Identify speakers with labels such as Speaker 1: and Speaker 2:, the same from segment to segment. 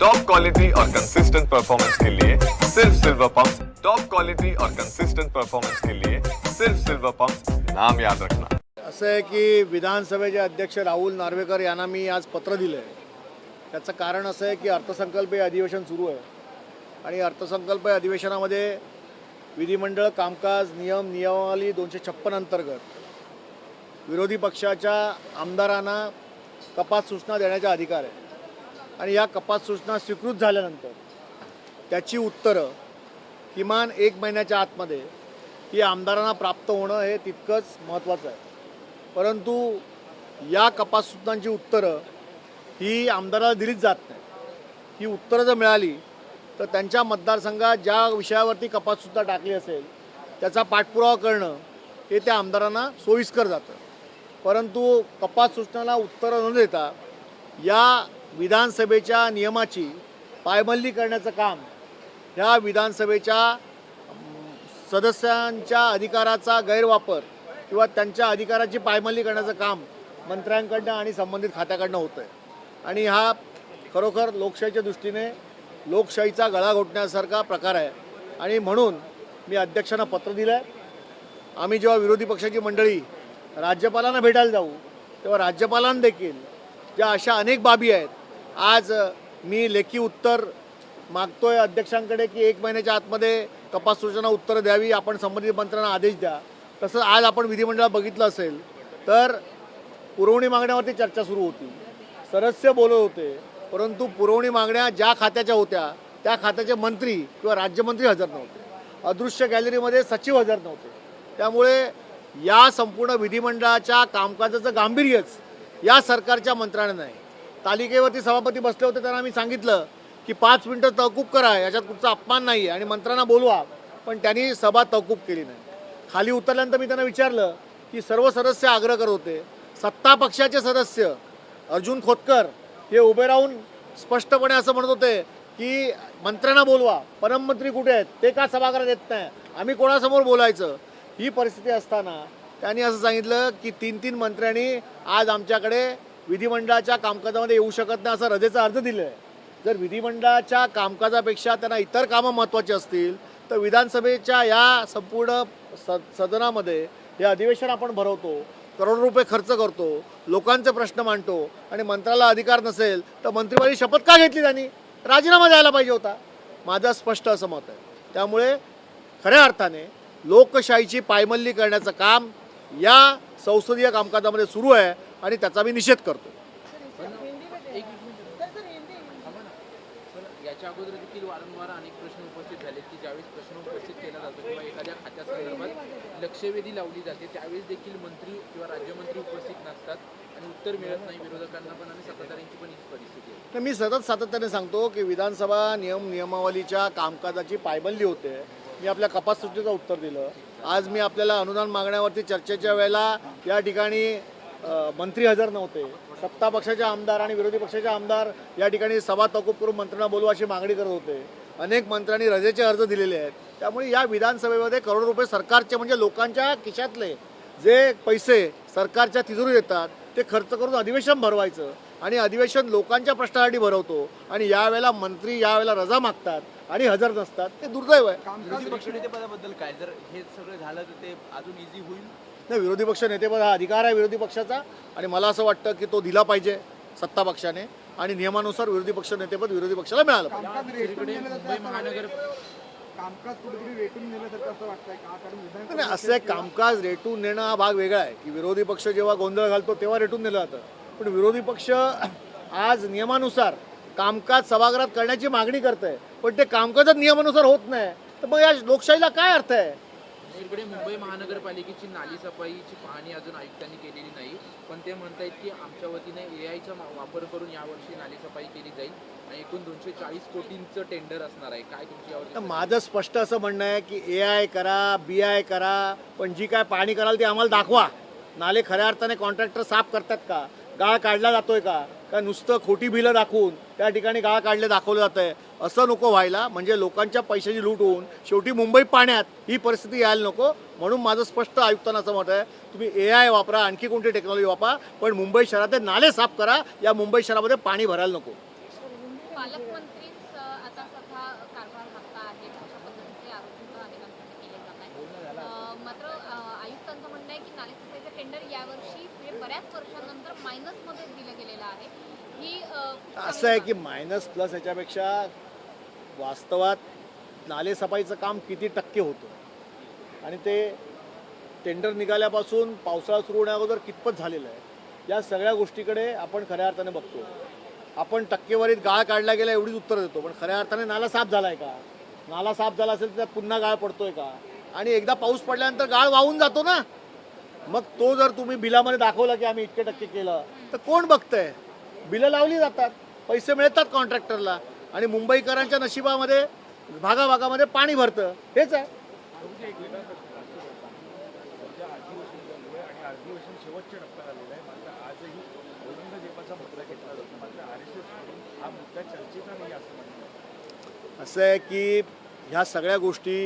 Speaker 1: Top quality और consistent performance के लिए सिर्फ सिल्वर पंप टॉप क्वालिटी और कंसिस्टेंट परफॉर्मेंस के लिए सिर्फ सिल्वर पंप नाम याद रखना।
Speaker 2: असं आहे की विधानसभेचे अध्यक्ष राहुल नार्वेकर यांना मी आज पत्र दिलं आहे त्याचं कारण असं आहे की अर्थसंकल्पीय अधिवेशन सुरू आहे. आणि अर्थसंकल्पीय अधिवेशनामध्ये विधिमंडळ कामकाज नियम नियमावली दोनशे छप्पन अंतर्गत विरोधी पक्षाच्या आमदारांना कपात सूचना देण्याचा अधिकार आहे. आणि या कपात सूचना स्वीकृत झाल्यानंतर त्याची उत्तरं किमान एक महिन्याच्या आतमध्ये ती आमदारांना प्राप्त होणं हे तितकंच महत्त्वाचं आहे. परंतु या कपात सूचनांची उत्तरं ही आमदाराला दिलीच जात नाही. ही उत्तरं जर मिळाली तर त्यांच्या मतदारसंघात ज्या विषयावरती कपात टाकली असेल त्याचा पाठपुरावा करणं हे त्या आमदारांना सोयीस्कर जातं. परंतु कपात सूचनाला उत्तरं न देता या विधानसभेच्या नियमाची पायमल्ली करण्याचं काम ह्या विधानसभेच्या सदस्यांच्या अधिकाराचा गैरवापर किंवा त्यांच्या अधिकाराची पायमल्ली करण्याचं काम मंत्र्यांकडनं आणि संबंधित खात्याकडनं होतं आहे आणि हा खरोखर लोकशाहीच्या दृष्टीने लोकशाहीचा गळा घोटण्यासारखा प्रकार आहे. आणि म्हणून मी अध्यक्षांना पत्र दिलं आहे आम्ही जेव्हा विरोधी पक्षाची मंडळी राज्यपालांना भेटायला जाऊ तेव्हा राज्यपालांदेखील ज्या अशा अनेक बाबी आहेत आज मी लेखी उत्तर मागतोय अध्यक्षांकडे की एक महिन्याच्या आतमध्ये कपास सूचना उत्तरं द्यावी आपण संबंधित मंत्र्यांना आदेश द्या. तसंच आज आपण विधिमंडळात बघितलं असेल तर पुरवणी मागण्यावरती चर्चा सुरू होती. सदस्य बोलत होते परंतु पुरवणी मागण्या ज्या खात्याच्या होत्या त्या खात्याचे मंत्री किंवा राज्यमंत्री हजर नव्हते. अदृश्य गॅलरीमध्ये सचिव हजर नव्हते. त्यामुळे या संपूर्ण विधिमंडळाच्या कामकाजाचं गांभीर्यच या सरकारच्या मंत्र्यांना नाही. तालिकेवरती सभापती बसले होते त्यांना आम्ही सांगितलं की पाच मिनटं तहकूब करा याच्यात कुठचा अपमान नाही आहे आणि मंत्र्यांना बोलवा. पण त्यांनी सभा तहकूब केली नाही. खाली उतरल्यानंतर मी त्यांना विचारलं की सर्व सदस्य आग्रह करत होते. सत्ता पक्षाचे सदस्य अर्जुन खोतकर हे उभे राहून स्पष्टपणे असं म्हणत होते की मंत्र्यांना बोलवा परममंत्री कुठे आहेत? ते का सभागृहात येत नाही? आम्ही कोणासमोर बोलायचं? ही परिस्थिती असताना त्यांनी असं सांगितलं की तीन तीन मंत्र्यांनी आज आमच्याकडे विधिमंडळाच्या कामकाजामध्ये येऊ शकत नाही असं रजेचा अर्ज दिलं आहे जर विधिमंडळाच्या कामकाजापेक्षा त्यांना इतर कामं महत्त्वाची असतील तर विधानसभेच्या या संपूर्ण स सदनामध्ये हे अधिवेशन आपण भरवतो करोड रुपये खर्च करतो लोकांचे प्रश्न मांडतो आणि मंत्र्याला अधिकार नसेल तर मंत्रिवारी शपथ का घेतली त्यांनी? राजीनामा द्यायला पाहिजे होता. माझं स्पष्ट असं मत आहे. त्यामुळे खऱ्या अर्थाने लोकशाहीची पायमल्ली करण्याचं काम या संसदीय कामकाजामध्ये सुरू आहे. आणि त्याचा मी निषेध करतो.
Speaker 3: याच्या अगोदर देखील वारंवार अनेक प्रश्न उपस्थित झाले की ज्यावेळेस प्रश्न उपस्थित केला जातो किंवा एखाद्या खात्यासंदर्भात लक्षवेधी लावली जाते त्यावेळेस देखील मंत्री किंवा राज्यमंत्री उपस्थित नसतात आणि उत्तर मिळत नाही. विरोधकांना पण आणि सत्ताधाऱ्यांची पण हीच परिस्थिती आहे.
Speaker 2: तर मी सतत सातत्याने सांगतो की विधानसभा नियम नियमावलीच्या कामकाजाची पायबंदी होते. मी आपल्या कपात सूचनेचं उत्तर दिलं. आज मी आपल्याला अनुदान मागण्यावरती चर्चेच्या वेळेला या ठिकाणी मंत्री हजर नव्हते. सत्ता पक्षाचे आमदार आणि विरोधी पक्षाचे आमदार या ठिकाणी सभा तहकूब करून मंत्र्यांना बोलवा अशी मागणी करत होते. अनेक मंत्र्यांनी रजेचे अर्ज दिलेले आहेत. त्यामुळे या विधानसभेमध्ये करोडो रुपये सरकारचे म्हणजे लोकांच्या खिशातले जे पैसे सरकारच्या तिजोरी येतात ते खर्च करून अधिवेशन भरवायचं आणि अधिवेशन लोकांच्या प्रश्नासाठी भरवतो आणि यावेळेला मंत्री यावेळेला रजा मागतात आणि हजर नसतात ते दुर्दैव आहे.
Speaker 4: काय? जर हे सगळं झालं तर ते अजून इझी होईल?
Speaker 2: नाही विरोधी पक्ष नेतेपद हा अधिकार आहे विरोधी पक्षाचा. आणि मला असं वाटतं की तो दिला पाहिजे सत्ता पक्षाने. आणि नियमानुसार विरोधी पक्ष नेतेपद विरोधी पक्षाला मिळालं पाहिजे. नाही असं एक कामकाज रेटून नेणं हा भाग वेगळा आहे. की विरोधी पक्ष जेव्हा गोंधळ घालतो तेव्हा रेटून नेलं जातं. पण विरोधी पक्ष आज नियमानुसार कामकाज सभागृहात करण्याची मागणी करत आहे पण ते कामकाजच नियमानुसार होत नाही. तर मग या लोकशाहीला काय अर्थ आहे?
Speaker 3: दुसरीकडे मुंबई महानगरपालिकेची नाली सफाईची पाहणी अजून आयुक्तांनी केलेली नाही. पण ते म्हणतायत की आमच्या वतीने ए आयचा वापर करून यावर्षी नाली सफाई केली जाईल आणि एकूण दोनशे चाळीस कोटींचं टेंडर असणार आहे. काय तुमची
Speaker 2: तर माझं स्पष्ट असं म्हणणं आहे की ए आय करा बी आय करा पण जी काय पाणी कराल ती आम्हाला दाखवा. नाले खऱ्या अर्थाने कॉन्ट्रॅक्टर साफ करतात का? गाळ काढला जातोय का? का नुसतं खोटी बिलं दाखवून त्या ठिकाणी गाळ काढले दाखवलं जात आहे. असं नको व्हायला म्हणजे लोकांच्या पैशाची लूट होऊन शेवटी मुंबई पाण्यात ही परिस्थिती यायला नको. म्हणून माझं स्पष्ट आयुक्तांना असं मत आहे तुम्ही ए आय वापरा आणखी कोणती टेक्नॉलॉजी वापरा पण मुंबई शहरातले नाले साफ करा या मुंबई शहरामध्ये पाणी भरायला नको
Speaker 5: पालकमंत्रीच अ, आता सध्या कारभार हाकता आहेत अशा पद्धतीचे आरोप सुद्धा अनेकांकडून केले जात आहेत अ, मात्र अ, आयुक्तांचं म्हणणं आहे की नालेसफाईचं टेंडर यावर्षी म्हणजे बऱ्याच दिलं गेलेलं आहे. ही
Speaker 2: असं आहे की मायनस प्लस याच्यापेक्षा वास्तवात नालेसफाईचं काम किती टक्के होतं? आणि ते टेंडर निघाल्यापासून पावसाळा सुरू होण्याअगोदर कितपत झालेलं आहे? या सगळ्या गोष्टीकडे आपण खऱ्या अर्थाने बघतो. आपण टक्केवारीत गाळ काढला गेला एवढीच उत्तर देतो पण खऱ्या अर्थाने नाला साफ झाला आहे का? नाला साफ झाला असेल तर पुन्हा गाळ पडतोय का? आणि एकदा पाऊस पडल्यानंतर गाळ वाहून जातो ना? मग तो जर तुम्ही बिलामध्ये दाखवला की आम्ही इतके टक्के केलं तर कोण बघतंय? बिलं लावली जातात. पैसे मिळतात कॉन्ट्रॅक्टरला आणि मुंबईकरांच्या नशिबामध्ये भागाभागामध्ये पाणी भरतं. हेच आहे.
Speaker 6: हा असं
Speaker 2: आहे की ह्या सगळ्या गोष्टी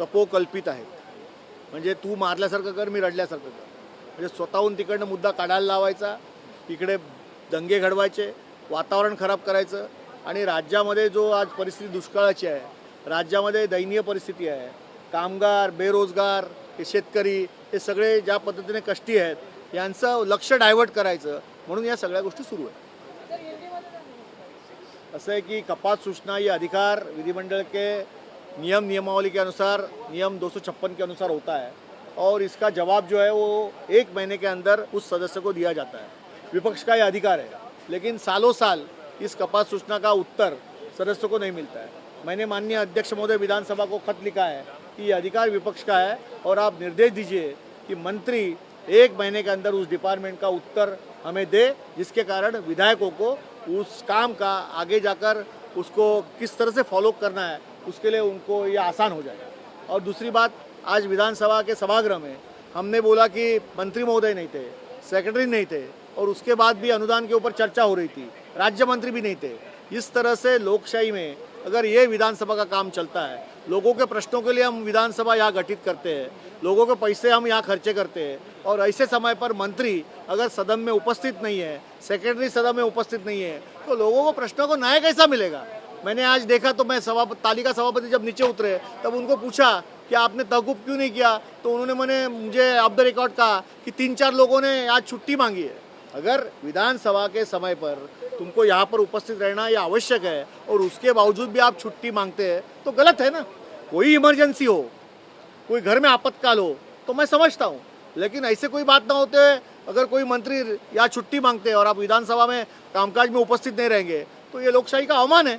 Speaker 2: तपोकल्पित आहेत. म्हणजे तू मारल्यासारखं कर मी रडल्यासारखं कर. म्हणजे स्वतःहून तिकडनं मुद्दा काढायला लावायचा इकडे दंगे घडवायचे वातावरण खराब करायचं आणि राज्यामध्ये जो आज परिस्थिती दुष्काळाची आहे राज्यामध्ये दयनीय परिस्थिती आहे कामगार बेरोजगार हे शेतकरी हे सगळे ज्या पद्धतीने कष्टी आहेत यांचं लक्ष डायव्हर्ट करायचं म्हणून या सगळ्या गोष्टी सुरू आहेत. असं आहे की कपात सूचना ये अधिकार विधिमंडळ के नियम नियमावली के अनुसार, नियम दो सौ छप्पन के अनुसार होता है और इसका जवाब जो है वो एक महीने के अंदर उस सदस्य को दिया जाता है। विपक्ष का ये अधिकार है, लेकिन सालों साल इस कपास सूचना का उत्तर सदस्य को नहीं मिलता है। मैंने माननीय अध्यक्ष महोदय विधानसभा को खत लिखा है कि ये अधिकार विपक्ष का है और आप निर्देश दीजिए कि मंत्री एक महीने के अंदर उस डिपार्टमेंट का उत्तर हमें दे, जिसके कारण विधायकों को उस काम का आगे जाकर उसको किस तरह से फॉलो करना है उसके लिए उनको ये आसान हो जाएगा। और दूसरी बात, आज विधानसभा के सभागृह में हमने बोला कि मंत्री महोदय नहीं थे सेक्रेटरी नहीं थे, और उसके बाद भी अनुदान के ऊपर चर्चा हो रही थी, राज्य मंत्री भी नहीं थे। इस तरह से लोकशाही में अगर ये विधानसभा का काम चलता है, लोगों के प्रश्नों के लिए हम विधानसभा यहाँ गठित करते हैं, लोगों के पैसे हम यहाँ खर्चे करते हैं, और ऐसे समय पर मंत्री अगर सदन में उपस्थित नहीं है सेक्रेटरी सदन में उपस्थित नहीं है तो लोगों को प्रश्नों को न्याय कैसा मिलेगा? मैंने आज देखा तो मैं सभापति तालिका सभापति जब नीचे उतरे, तब उनको पूछा कि आपने तहकूब क्यों नहीं किया? तो उन्होंने मैंने, मुझे ऑफ़ द रिकॉर्ड कहा कि तीन चार लोगों ने आज छुट्टी मांगी है। अगर विधानसभा के समय पर तुमको यहाँ पर उपस्थित रहना यह आवश्यक है और उसके बावजूद भी आप छुट्टी मांगते हैं तो गलत है ना? कोई इमरजेंसी हो, कोई घर में आपातकाल हो तो मैं समझता हूँ। लेकिन ऐसे कोई बात ना होते, अगर कोई मंत्री या छुट्टी मांगते हैं और आप विधानसभा में कामकाज में उपस्थित नहीं रहेंगे तो ये लोकशाही का अवमान है।